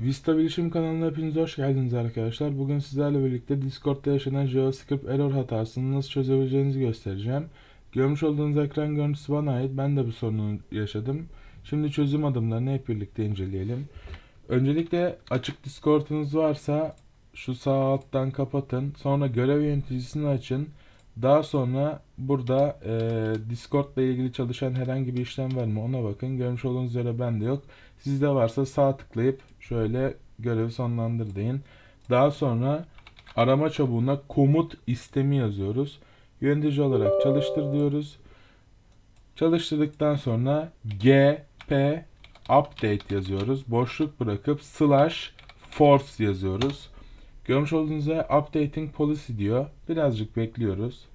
Vista Bilişim kanalına hepiniz hoş geldiniz arkadaşlar. Bugün sizlerle birlikte Discord'da yaşanan JavaScript error hatasını nasıl çözebileceğinizi göstereceğim. Görmüş olduğunuz ekran görüntüsü bana ait. Ben de bu sorunu yaşadım. Şimdi çözüm adımlarını hep birlikte inceleyelim. Öncelikle açık Discord'unuz varsa şu sağ alttan kapatın. Sonra görev yöneticisini açın. Daha sonra burada e, Discord ile ilgili çalışan herhangi bir işlem var mı ona bakın. Görmüş olduğunuz üzere bende yok. Sizde varsa sağ tıklayıp şöyle görevi sonlandır deyin. Daha sonra arama çubuğuna komut istemi yazıyoruz. Yönetici olarak çalıştır diyoruz. Çalıştırdıktan sonra gp update yazıyoruz. Boşluk bırakıp slash force yazıyoruz. Görmüş olduğunuz üzere updating policy diyor. Birazcık bekliyoruz.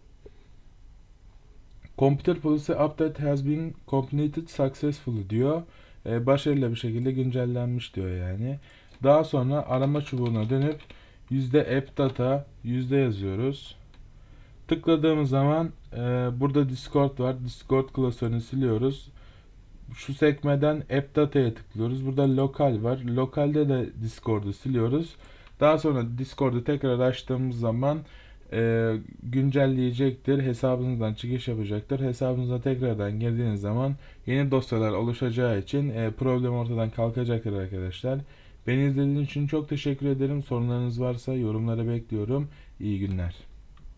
Computer policy update has been completed successfully diyor. Ee, başarılı bir şekilde güncellenmiş diyor yani. Daha sonra arama çubuğuna dönüp app data yüzde yazıyoruz. Tıkladığımız zaman e, burada Discord var. Discord klasörünü siliyoruz. Şu sekmeden app data'ya tıklıyoruz. Burada lokal var. Lokalde de Discord'u siliyoruz. Daha sonra Discord'u tekrar açtığımız zaman e, güncelleyecektir. Hesabınızdan çıkış yapacaktır. Hesabınıza tekrardan girdiğiniz zaman yeni dosyalar oluşacağı için e, problem ortadan kalkacaktır arkadaşlar. Beni izlediğiniz için çok teşekkür ederim. Sorunlarınız varsa yorumlara bekliyorum. İyi günler.